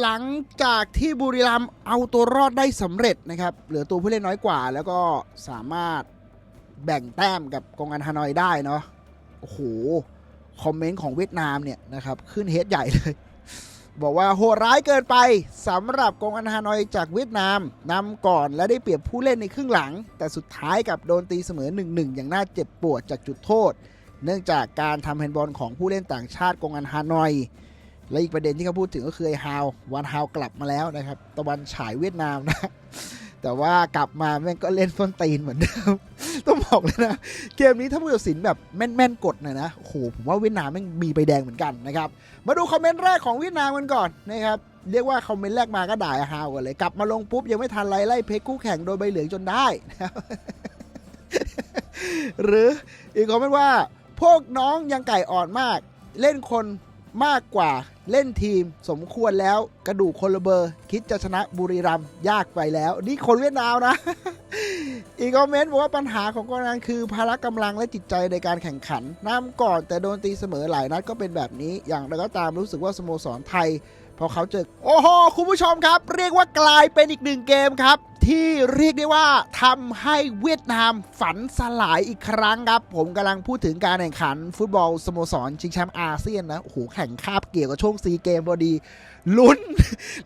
หลังจากที่บุรีรัมย์เอาตัวรอดได้สำเร็จนะครับ เหลือตัวผู้เล่นน้อยกว่า แล้วก็สามารถแบ่งแต้มกับกองการฮานอยได้เนาะโอ้โห คอมเมนต์ของเวียดนามเนี่ยนะครับ ขึ้นเฮดใหญ่เลย บอกว่าโหดร้ายเกินไปสำหรับกองการฮานอยจากเวียดนามนำก่อนและได้เปรียบผู้เล่นในครึ่งหลัง แต่สุดท้ายกับโดนตีเสมอ 1-1 อย่างน่าเจ็บปวดจากจุดโทษ เนื่องจากการทำแฮนด์บอลของผู้เล่นต่างชาติกองการฮานอย และอีกประเด็นที่เขาพูดถึงก็คือไอ้ฮาววันฮาวกลับมาแล้วนะครับ ตะวันฉายเวียดนามนะ แต่ว่ากลับมาแม่งก็เล่นส้นตีนเหมือนเดิม ต้องบอกเลยนะ เกมนี้ถ้าผู้ตัดสินแบบแม่นๆกดหน่อยนะโอ้โหผมว่าเวียดนามแม่งมีใบแดงเหมือนกันนะครับ มาดูคอมเมนต์แรกของเวียดนามกันก่อนนะครับเรียกว่าคอมเมนต์แรกมาก็ด่าฮาวกันเลย กลับมาลงปุ๊บ ยังไม่ทันไรไล่เพคคู่แข่งโดยใบเหลืองจนได้นะครับหรืออีกคอมเมนต์ว่า พวกน้องยังไก่อ่อนมาก เล่นคน มากกว่าเล่นทีมสมควรแล้วกระดูกคนละเบอร์ คิดจะชนะบุรีรัมยากไปแล้ว นี่คนเวียดนามนะ อีกคอมเมนต์บอกว่าปัญหาของกองงานคือพละกำลังและจิตใจในการแข่งขันนำก่อนแต่โดนตีเสมอหลายนัดก็เป็นแบบนี้ อย่างไรก็ตามรู้สึกว่าสโมสรไทยพอเขาเจอ โอ้โห คุณผู้ชมครับ เรียกว่ากลายเป็นอีกหนึ่งเกมครับ ที่เรียกได้ว่าทำให้เวียดนามฝันสลายอีกครั้งครับ ผมกำลังพูดถึงการแข่งขัน ฟุตบอลสโมสรชิงแชมป์อาเซียนนะโอ้โหแข่งคาบเกี่ยวกับช่วงซีเกมพอดีลุ้น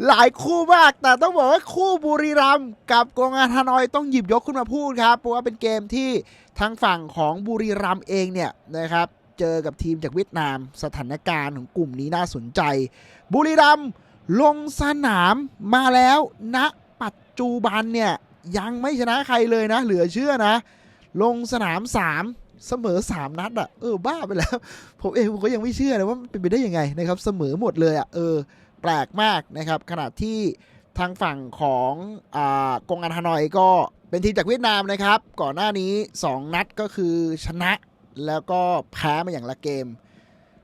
หลายคู่มาก แต่ต้องบอกว่าคู่บุรีรัมย์กับกองงานฮานอยต้องหยิบยกขึ้นมาพูดครับเพราะว่าเป็นเกมที่ทางฝั่งของบุรีรัมย์เองเนี่ยนะครับเจอกับทีมจากเวียดนามสถานการณ์ของกลุ่มนี้น่าสนใจ บุรีรัมย์ลงสนามมาแล้วณปัจ จุบันเนี่ยยังไม่ชนะใครเลยนะ เหลือเชื่อนะ ลงสนาม 3 เสมอ 3 นัดอะ่ะเออบ้าไปแล้ว ผมเองผมก็ยังไม่เชื่อเลยว่าเป็นไปได้ยังไงนะครับเสมอหมดเลยอะ่ะเออแปลกมากนะครับขณะที่ทางฝั่งของอ่ากองการฮานอยก็เป็นทีมจากเวียดนามนะครับ ก่อนหน้านี้ 2 นัดก็คือชนะแล้วก็แพ้มาอย่างละเกม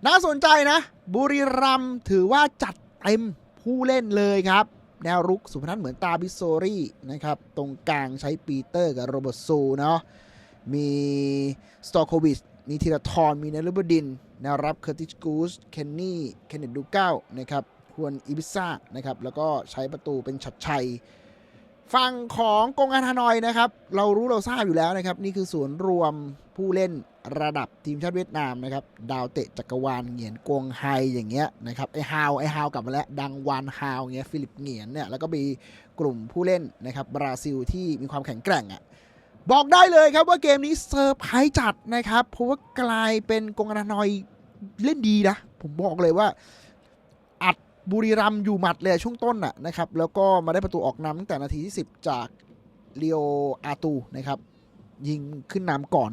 น่าสนใจนะ บุรีรัมถือว่าจัดเต็มผู้เล่นเลยครับ แนวรุกสุพนัทเหมือนตาบิโซรี่นะครับ ตรงกลางใช้ปีเตอร์กับโรเบิร์ตซูเนาะมีสตอโควิชมีธีรทรมีเนลบดิน แนวรับเคอร์ติสกูสเคนนี่เคนเนตดูเก้านะครับฮวนอิบิซ่านะครับ แล้วก็ใช้ประตูเป็นชัดชัยฝั่งของกงการฮานอยนะครับ เรารู้เราทราบอยู่แล้วนะครับ นี่คือศูนย์รวมผู้เล่น ระดับทีมชาติเวียดนามนะครับ ดาวเตะจักรวาลเหงียนกวงไฮอย่างเงี้ยนะครับไอฮาวไอฮาวกลับมาแล้วดังวานฮาวเงี้ยฟิลิปเหงียนเนี่ยแล้วก็มีกลุ่มผู้เล่นนะครับบราซิลที่มีความแข็งแกร่งอะ่ะบอกได้เลยครับว่าเกมนี้เซอร์ไพรส์จัดนะครับเพราะว่ากลายเป็นกองการานอยเล่นดีนะ ผมบอกเลยว่าอัดบุรีรัมอยู่หมัดเลยช่วงต้นน่ะนะครับแล้วก็มาได้ประตูออกนำตั้งแต่นาทีที่ 10 จากเลียวอาตูนะครับยิงขึ้นนำก่อน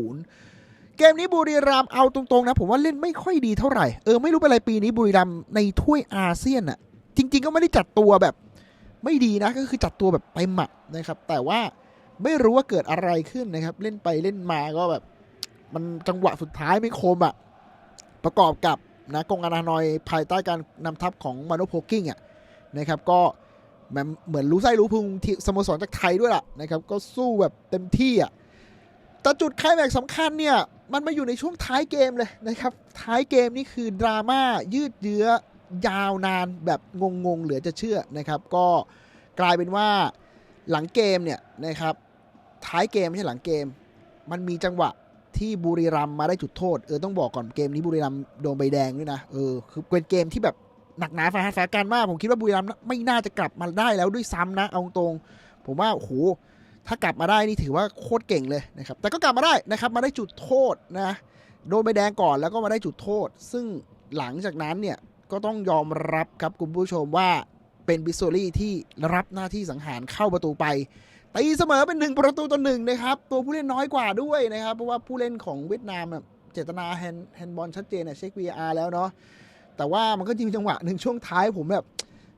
1-0 เกมนี้บุรีรัมเอาตรงๆนะ ผมว่าเล่นไม่ค่อยดีเท่าไหร่เออไม่รู้เป็นไรปีนี้บุรีรัมในถ้วยอาเซียนน่ะจริง ๆ ก็ไม่ได้จัดตัวแบบ ไม่ดีนะก็คือจัดตัวแบบไปหมัดนะครับ แต่ว่าไม่รู้ว่าเกิดอะไรขึ้นนะครับ เล่นไปเล่นมาก็แบบ มันจังหวะสุดท้ายไม่คมอะประกอบกับนะกองการฮานอยภายใต้การนำทัพของมาโนโพกิ้งอะนะครับ ก็เหมือนรู้ไส้รู้พุงสโมสรจากไทยด้วยล่ะนะครับ ก็สู้แบบเต็มที่อะ แต่จุดคลแม็กสำคัญเนี่ยมันมาอยู่ในช่วงท้ายเกมเลยนะครับ ท้ายเกมนี่คือดราม่ายืดเยื้อยาวนานแบบงงๆเหลือจะเชื่อนะครับ ก็กลายเป็นว่าหลังเกมเนี่ยนะครับท้ายเกมไม่ใช่หลังเกม มันมีจังหวะที่บุรีรัมมาได้จุดโทษเออต้องบอกก่อนเกมนี้บุรีรัมย์โดนใบแดงด้วยนะเออคือเป็นเกมที่แบบหนักหนาสาหัสสาการมากผมคิดว่าบุรีรัมย์ไม่น่าจะกลับมาได้แล้วด้วยซ้ำนะเอาตรงผมว่าโอ้โห ถ้ากลับมาได้นี่ถือว่าโคตรเก่งเลยนะครับ แต่ก็กลับมาได้นะครับ มาได้จุดโทษนะ โดนใบแดงก่อนแล้วก็มาได้จุดโทษ ซึ่งหลังจากนั้นเนี่ยก็ต้องยอมรับครับคุณผู้ชมว่าเป็นบิสโซลี่ที่รับหน้าที่สังหารเข้าประตูไปตีเสมอเป็นหนึ่งประตูต่อหนึ่งนะครับ ตัวผู้เล่นน้อยกว่าด้วยนะครับ เพราะว่าผู้เล่นของเวียดนามเจตนาแฮนด์แฮนบอลชัดเจนเนี่ยเช็ค VR แล้วเนาะแต่ว่ามันก็จริงจังหวะหนึ่งช่วงท้ายผมแบบ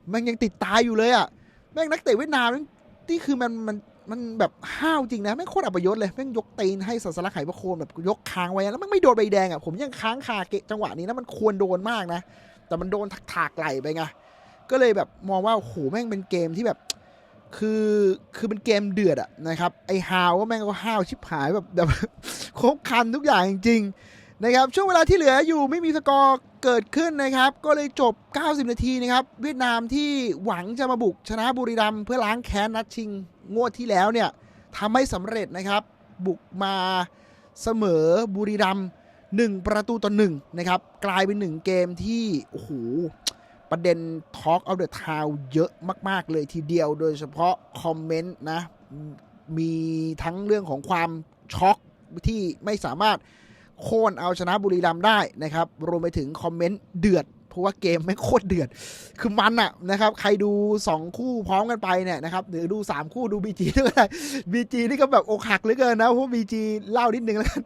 แม่งยังติดตายอยู่เลยอะ่ะแม่งนักเตะเวียดนามนี่นี่คือมันมัน มันแบบห้าวจริงนะแม่งโคตรอัปยศเลยแม่งยกตีนให้สัสลักไหประโคนแบบยกค้างไว้แล้วม่งไม่โดนใบแดงอะผมยังค้างคาเกะจังหวะนี้นะมันควรโดนมากนะ แต่มันโดนถากไหลไปไงก็เลยแบบมองว่าโอ้โหแม่งเป็นเกมที่แบบ คือคือเป็นเกมเดือดอะนะครับไอฮาวว่าแม่งก็ห้าวชิบหายแบบแบบครบคันทุกอย่างจริงๆนะครับช่วงเวลาที่เหลืออยู่ไม่มีสกอร์เกิดขึ้นนะครับ ก็เลยจบ 90 นาทีนะครับ เวียดนามที่หวังจะมาบุกชนะบุรีรัมย์เพื่อล้างแค้นนัดชิง งวดที่แล้วเนี่ยทำให้สำเร็จนะครับ บุกมาเสมอบุรีรัมย์หนึ่งประตูต่อหนึ่งนะครับ กลายเป็นหนึ่งเกมที่ โอ้โห ประเด็น Talk of the Town เยอะมาก ๆ เลยทีเดียวโดยเฉพาะคอมเมนต์นะ มีทั้งเรื่องของความช็อกที่ไม่สามารถ โค่นเอาชนะบุรีรัมย์ได้นะครับ รวมไปถึงคอมเมนต์เดือด เพราะว่าเกมไม่โคตรเดือด คือมันอะนะครับ ใครดู 2 คู่พร้อมกันไปเนี่ยนะครับหรือดู 3 คู่ดู BG ด้วยก็ได้ BG นี่ก็แบบอกหักเหลือเกินนะเพราะ BG เล่านิดนึงแล้วกัน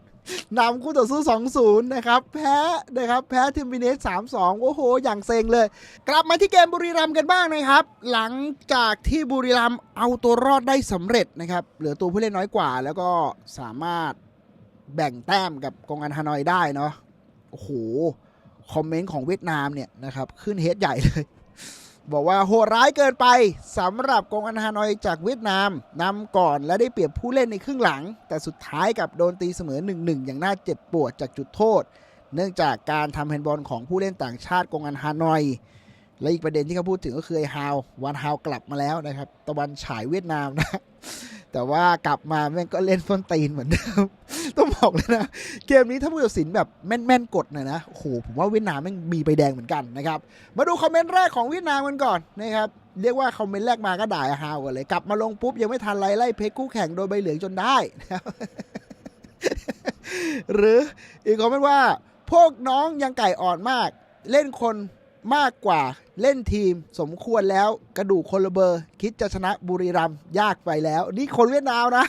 นำคู่ต่อสู้ 2-0 นะครับ แพ้นะครับ แพ้ทีมวิเนส3-2 โอ้โห อย่างเซ็งเลย กลับมาที่เกมบุรีรัมย์กันบ้างนะครับ หลังจากที่บุรีรัมย์เอาตัวรอดได้สำเร็จนะครับ เหลือตัวผู้เล่นน้อยกว่า แล้วก็สามารถ แบ่งแต้มกับกองอันฮานอยได้เนาะโอ้โห คอมเมนต์ของเวียดนามเนี่ยนะครับ ขึ้นเฮดใหญ่เลย บอกว่าโหดร้ายเกินไปสำหรับกองอันฮานอยจากเวียดนามนำก่อนและได้เปรียบผู้เล่นในครึ่งหลัง แต่สุดท้ายกับโดนตีเสมอ 1-1 อย่างน่าเจ็บปวดจากจุดโทษ เนื่องจากการทำแฮนด์บอลของผู้เล่นต่างชาติกองอันฮานอยและอีกประเด็นที่เขาพูดถึงก็คือไอ้ฮาววันฮาวกลับมาแล้วนะครับ ตะวันฉายเวียดนามนะ แต่ว่ากลับมาแม่งก็เล่นส้นตีนเหมือนเดิม ต้องบอกเลยนะ เกมนี้ถ้าผู้ตัดสินแบบแม่นๆกดหน่อยนะโอ้โหผมว่าเวียดนามแม่งมีใบแดงเหมือนกันนะครับ มาดูคอมเมนต์แรกของเวียดนามกันก่อนนะครับเรียกว่าคอมเมนต์แรกมาก็ด่าฮาวกันเลย กลับมาลงปุ๊บยังไม่ทันไรไล่เพชรคู่แข่งโดนใบเหลืองจนได้นะครับหรืออีกคอมเมนต์ว่า พวกน้องยังไก่อ่อนมาก เล่นคน มากกว่าเล่นทีมสมควรแล้วกระดูกคนละเบอร์ คิดจะชนะบุรีรัมยากไปแล้ว นี่คนเวียดนามนะ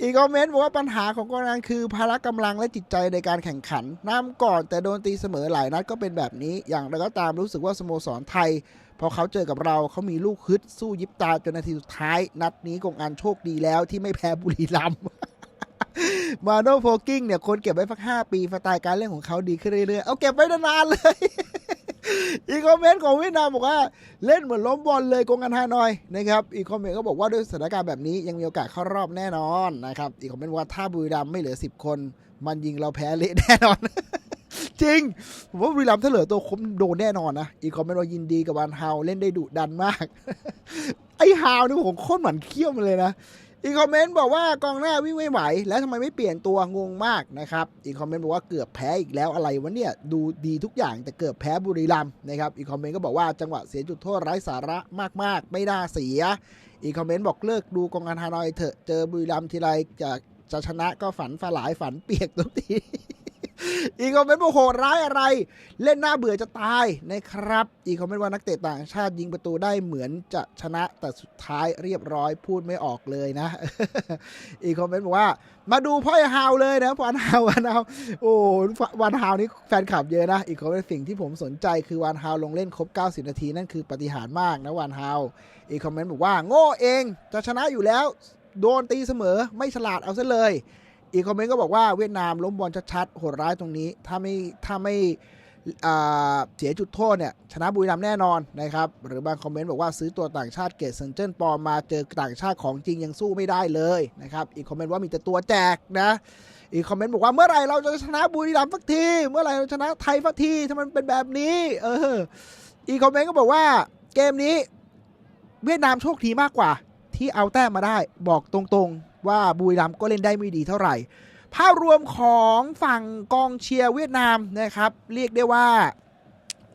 อีกคอมเมนต์บอกว่าปัญหาของกองงานคือพละกำลังและจิตใจในการแข่งขันน้ำก่อนแต่โดนตีเสมอหลายนัดก็เป็นแบบนี้ อย่างไรก็ตามรู้สึกว่าสโมสรไทย พอเขาเจอกับเราเขามีลูกฮึดสู้ยิบตาจนนาทีสุดท้าย นัดนี้กองอันโชคดีแล้วที่ไม่แพ้บุรีรัมย์มาโนโฟกิ้งเนี่ยคนเก็บไว้สักห้าปีสไตล์การเล่นของเขาดีขึ้นเรื่อยๆ เอาเก็บไว้นานๆเลย อีกคอมเมนต์ของเวียดนามบอกว่าเล่นเหมือนล้มบอลเลยกงกันฮานอยนะครับอีกคอมเมนต์ก็บอกว่าด้วยสถานการณ์แบบนี้ยังมีโอกาสเข้ารอบแน่นอนนะครับอีกคอมเมนต์ว่าถ้าบุรีรัมย์ไม่เหลือ 10 คน มันยิงเราแพ้เละแน่นอน จริงผมว่าบุรีรัมย์ถ้าเหลือตัวคมโดนแน่นอนนะอีกคอมเมนต์ว่ายินดีกับวันฮาวเล่นได้ดุดันมาก ไอ้ฮาวนี่ผมโคตรหมันเขี้ยวมันเลยนะ อีกคอมเมนต์บอกว่ากองหน้าวิ่งไม่ไหว แล้วทำไมไม่เปลี่ยนตัวงงมากนะครับ อีกคอมเมนต์บอกว่าเกือบแพ้อีกแล้วอะไรวะเนี่ยดูดีทุกอย่างแต่เกือบแพ้บุรีรัมย์นะครับ อีกคอมเมนต์ก็บอกว่าจังหวะเสียจุดโทษไร้สาระมาก ๆ ไม่น่าเสีย อีกคอมเมนต์บอกเลิกดูกองการฮานอยเถอะเจอบุรีรัมย์ทีไรจะจะชนะก็ฝันฝลายฝันเปียกทุกที อีกคอมเมนต์บอกโหร้ายอะไร เล่นหน้าเบื่อจะตายนะครับ อีกคอมเมนต์ว่านักเตะต่างชาติยิงประตูได้เหมือนจะชนะแต่สุดท้ายเรียบร้อยพูดไม่ออกเลยนะ อีกคอมเมนต์บอกว่า มาดูพ่อฮาวเลยนะวันฮาววันฮาวโอ้วันฮาวนี่แฟนคลับเยอะนะ อีกคอมเมนต์สิ่งที่ผมสนใจคือวันฮาวลงเล่นครบ 90 นาทีนั่นคือปฏิหารมากนะวันฮาวอีกคอมเมนต์บอกว่าโง่เองจะชนะอยู่แล้ว โดนตีเสมอไม่ฉลาดเอาซะเลย อีกคอมเมนต์ก็บอกว่าเวียดนามล้มบอลชัดๆโหดร้ายตรงนี้ ถ้าไม่ถ้าไม่เสียจุดโทษเนี่ยชนะบุรีรัมย์แน่นอนนะครับ หรือบางคอมเมนต์บอกว่าซื้อตัวต่างชาติเกรดเซนเจนปอมมาเจอต่างชาติของจริงยังสู้ไม่ได้เลยนะครับอีกคอมเมนต์ว่ามีแต่ตัวแจกนะ อีกคอมเมนต์บอกว่าเมื่อไหร่เราจะชนะบุรีรัมย์สักทีเมื่อไหร่เราชนะไทยสักทีถ้ามันเป็นแบบนี้เอออีกคอมเมนต์ก็บอกว่าเกมนี้ เวียดนามโชคดีมากกว่า ที่เอาแต้มมาได้บอกตรงๆ ว่าบุรีรัมย์ก็เล่นได้ไม่ดีเท่าไหร่ ภาพรวมของฝั่งกองเชียร์เวียดนามนะครับ เรียกได้ว่า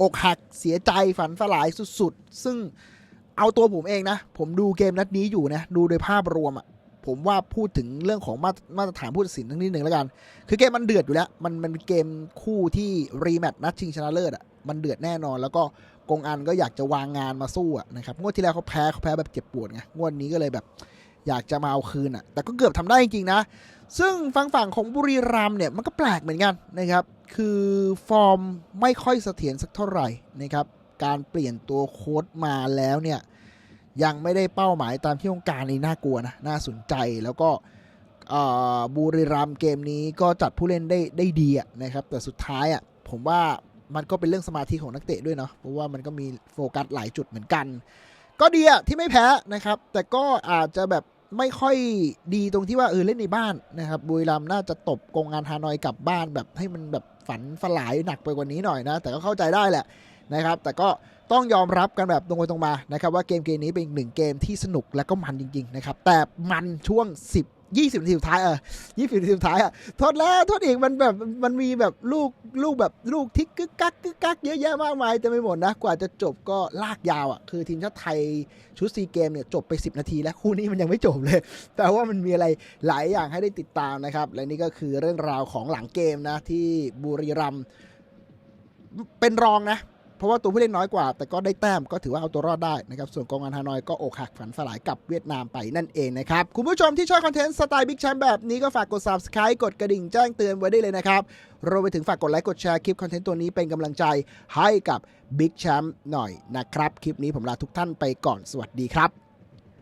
อกหักเสียใจฝันสลายสุดๆ ซึ่งเอาตัวผมเองนะ ผมดูเกมนัดนี้อยู่นะ ดูโดยภาพรวมอะผมว่าพูดถึงเรื่องของมาตรมาตรฐานผู้ตัดสินทั้งนิดหนึ่งแล้วกัน คือเกมมันเดือดอยู่แล้ว มันมันเป็นเกมคู่ที่รีแมตช์นัดชิงชนะเลิศอะมันเดือดแน่นอน แล้วก็กงอันก็อยากจะวางงานมาสู้อะนะครับ งวดที่แล้วเขาแพ้เขาแพ้แบบเจ็บปวดไง งวดนี้ก็เลยแบบ อยากจะมาเอาคืนอะแต่ก็เกือบทำได้จริงๆนะ ซึ่งฝั่งฝั่งของบุรีรัมเนี่ยมันก็แปลกเหมือนกันนะครับ คือฟอร์มไม่ค่อยเสถียรสักเท่าไหร่นะครับ การเปลี่ยนตัวโค้ดมาแล้วเนี่ยยังไม่ได้เป้าหมายตามที่ต้องการนี่น่ากลัวนะ น่าสนใจแล้วก็บุรีรัมเกมนี้ก็จัดผู้เล่นได้ได้ดีนะครับ แต่สุดท้ายอะผมว่ามันก็เป็นเรื่องสมาธิของนักเตะด้วยเนาะเพราะว่ามันก็มีโฟกัสหลายจุดเหมือนกัน ก็ดีอะที่ไม่แพ้นะครับ แต่ก็อาจจะแบบ ไม่ค่อยดีตรงที่ว่าเออเล่นในบ้านนะครับบุรีรัมน่าจะตบกงงานฮานอยกลับบ้านแบบให้มันแบบฝันฝลายหนักไปกว่านี้หน่อยนะ แต่ก็เข้าใจได้แหละนะครับ แต่ก็ต้องยอมรับกันแบบตรงไปตรงมานะครับว่าเกมเกมนี้เป็นอีกหนึ่งเกมที่สนุกและก็มันจริง ๆ นะครับ แต่มันช่วง 10 20นาทีสุดท้ายเออ20นาทีสุดท้ายอะโทษแล้วโทษอีกมันแบบมันมีแบบลูกลูกแบบลูกทิกกึกกักกึกกักเยอะแยะมากมายเต็มไปหมดนะ กว่าจะจบก็ลากยาวอะคือทีมชาติไทยชุดซีเกมเนี่ยจบไป 10 นาทีแล้วคู่นี้มันยังไม่จบเลย แต่ว่ามันมีอะไรหลายอย่างให้ได้ติดตามนะครับ และนี่ก็คือเรื่องราวของหลังเกมนะที่บุรีรัมเป็นรองนะ เพราะว่าตัวผู้เล่นน้อยกว่า แต่ก็ได้แต้มก็ถือว่าเอาตัวรอดได้นะครับส่วนกองอันฮานอยก็อกหักฝันสลายกับเวียดนามไปนั่นเองนะครับ คุณผู้ชมที่ชอบคอนเทนต์สไตล์บิ๊กแชมป์แบบนี้ก็ฝากกด subscribe กดกระดิ่งแจ้งเตือนไว้ได้เลยนะครับรวมไปถึงฝากกดไลค์กดแชร์คลิปคอนเทนต์ตัวนี้เป็นกำลังใจให้กับบิ๊กแชมป์หน่อยนะครับคลิปนี้ผมลาทุกท่านไปก่อนสวัสดีครับ